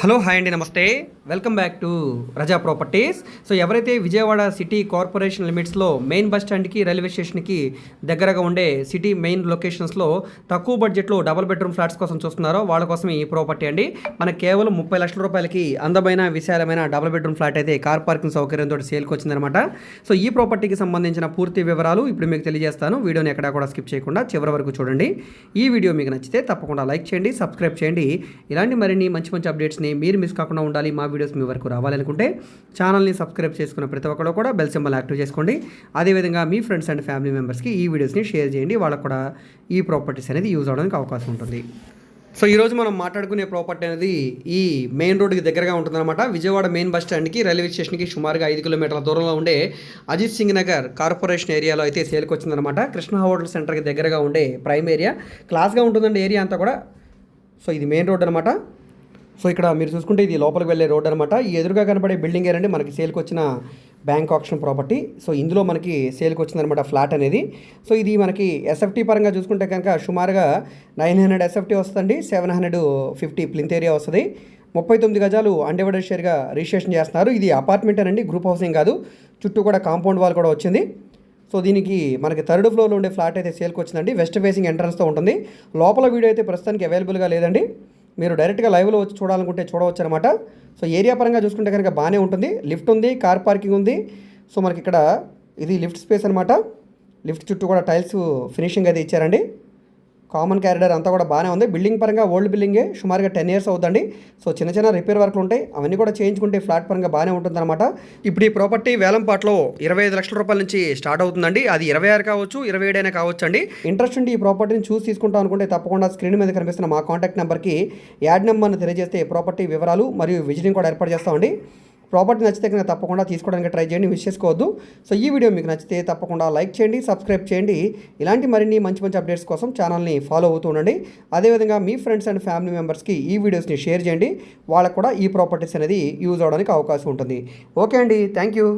Hello hi అండి నమస్తే. Welcome back to Raja properties so ఎవరైతే విజయవాడ సిటీ కార్పొరేషన్ లిమిట్స్లో మెయిన్ బస్ స్టాండ్కి రైల్వే స్టేషన్కి దగ్గరగా ఉండే సిటీ మెయిన్ లొకేషన్స్లో తక్కువ బడ్జెట్లో డబుల్ బెడ్రూమ్ ఫ్లాట్స్ కోసం చూస్తున్నారో వాళ్ళ కోసం ఈ ప్రాపర్టీ అండి. మనకు కేవలం ముప్పై లక్షల రూపాయలకి అందమైన విశాలమైన డబుల్ బెడ్రూమ్ ఫ్లాట్ అయితే కార్ పార్కింగ్ సౌకర్యంతో సేల్కి వచ్చిందనమాట సో ఈ ప్రాపర్టీకి సంబంధించిన పూర్తి వివరాలు ఇప్పుడు మీకు తెలియజేస్తాను. వీడియోని ఎక్కడా కూడా స్కిప్ చేయకుండా చివరి వరకు చూడండి. ఈ వీడియో మీకు నచ్చితే తప్పకుండా లైక్ చేయండి సబ్స్క్రైబ్ చేయండి. ఇలాంటి మరిన్ని మంచి మంచి అప్డేట్స్ని మీరు మిస్ కాకుండా ఉండాలి మా వీడియోస్ మీ వరకు రావాలనుకుంటే ఛానల్ని సబ్స్క్రైబ్ చేసుకున్న ప్రతి ఒక్కరు కూడా బెల్ సింబల్ యాక్టివ్ చేసుకోండి. అదేవిధంగా మీ ఫ్రెండ్స్ అండ్ ఫ్యామిలీ మెంబర్స్కి ఈ వీడియోస్ని షేర్ చేయండి. వాళ్ళకు కూడా ఈ ప్రాపర్టీస్ అనేది యూజ్ అవడానికి అవకాశం ఉంటుంది. సో ఈరోజు మనం మాట్లాడుకునే ప్రాపర్టీ అనేది ఈ మెయిన్ రోడ్కి దగ్గరగా ఉంటుందన్నమాట. విజయవాడ మెయిన్ బస్ స్టాండ్కి రైల్వే స్టేషన్కి సుమారుగా ఐదు కిలోమీటర్ల దూరంలో ఉండే అజిత్ సింగ్ నగర్ కార్పొరేషన్ ఏరియాలో అయితే సేల్కి వచ్చిందనమాట కృష్ణ హోటల్ సెంటర్కి దగ్గరగా ఉండే ప్రైమ్ ఏరియా క్లాస్గా ఉంటుందండి ఏరియా అంతా కూడా. సో ఇది మెయిన్ రోడ్ అనమాట సో ఇక్కడ మీరు చూసుకుంటే ఇది లోపలికి వెళ్ళే రోడ్ అనమాట ఈ ఎదురుగా కనబడే బిల్డింగ్ ఏంటంటే మనకి సేల్కి వచ్చిన బ్యాంక్ ఆప్షన్ ప్రాపర్టీ సో ఇందులో మనకి సేల్కి వచ్చిందనమాట ఫ్లాట్ అనేది. సో ఇది మనకి ఎస్ఎఫ్టీ పరంగా చూసుకుంటే కనుక సుమారుగా నైన్ హండ్రెడ్ ఎస్ఎఫ్టీ వస్తుంది seven hundred fifty plinth area వస్తుంది. ముప్పై తొమ్మిది గజాలు అన్డివైడెడ్ షేర్గా రిజిస్ట్రేషన్ చేస్తున్నారు. ఇది అపార్ట్మెంట్ అనండి గ్రూప్ హౌసింగ్ కాదు చుట్టూ కూడా కాంపౌండ్ వాల్ కూడా వచ్చింది. సో దీనికి మనకి థర్డ్ ఫ్లోర్లో ఉండే ఫ్లాట్ అయితే సేల్కి వచ్చిందండి వెస్ట్ ఫేసింగ్ ఎంట్రన్స్తో ఉంటుంది. లోపల వీడియో అయితే ప్రస్తుతానికి అవైలబుల్గా లేదండి. మీరు డైరెక్ట్గా లైవ్లో వచ్చి చూడాలనుకుంటే చూడవచ్చు అనమాట సో ఏరియా పరంగా చూసుకుంటే కనుక బాగానే ఉంటుంది. లిఫ్ట్ ఉంది కార్ పార్కింగ్ ఉంది. సో మనకి ఇక్కడ ఇది లిఫ్ట్ స్పేస్ అనమాట లిఫ్ట్ చుట్టూ కూడా టైల్స్ ఫినిషింగ్ అయితే ఇచ్చారండి. కామన్ క్యారిడర్ అంతా కూడా బాగానే ఉంది. బిల్డింగ్ పరంగా ఓల్డ్ బిల్డింగే సుమారుగా టెన్ ఇయర్స్ అవుతుంది సో చిన్న చిన్న రిపేర్ వర్క్లు ఉంటాయి. అవన్నీ కూడా చేయించుకుంటే ఫ్లాట్ పరంగా బాగానే ఉంటుందన్నమాట. ఇప్పుడు ఈ ప్రాపర్టీ వేలంపాట్లో ఇరవై ఐదు లక్షల రూపాయల నుంచి స్టార్ట్ అవుతుందండి. అది ఇరవై ఆరు కావచ్చు ఇరవై ఏడైనా కావచ్చు అండి ఇంట్రెస్ట్ ఉండి ఈ ప్రాపర్టీని చూసి తీసుకుంటాం అనుకుంటే తప్పకుండా స్క్రీన్ మీద కనిపిస్తున్న మా కాంటాక్ట్ నెంబర్కి యాడ్ నెంబర్ని తెలియజేస్తే ప్రాపర్టీ వివరాలు మరియు విజిటింగ్ కూడా ఏర్పాటు చేస్తామండి. ప్రాపర్టీ నచ్చితే కనుక తప్పకుండా తీసుకోవడానికి ట్రై చేయండి మిస్ చేసుకోవద్దు. సో ఈ వీడియో మీకు నచ్చితే తప్పకుండా లైక్ చేయండి సబ్స్క్రైబ్ చేయండి. ఇలాంటి మరిన్ని మంచి మంచి అప్డేట్స్ కోసం ఛానల్ని ఫాలో అవుతూ ఉండండి. అదేవిధంగా మీ ఫ్రెండ్స్ అండ్ ఫ్యామిలీ మెంబర్స్కి ఈ వీడియోస్ని షేర్ చేయండి. వాళ్ళకు కూడా ఈ ప్రాపర్టీస్ అనేది యూజ్ అవడానికి అవకాశం ఉంటుంది. ఓకే అండి థ్యాంక్ యూ.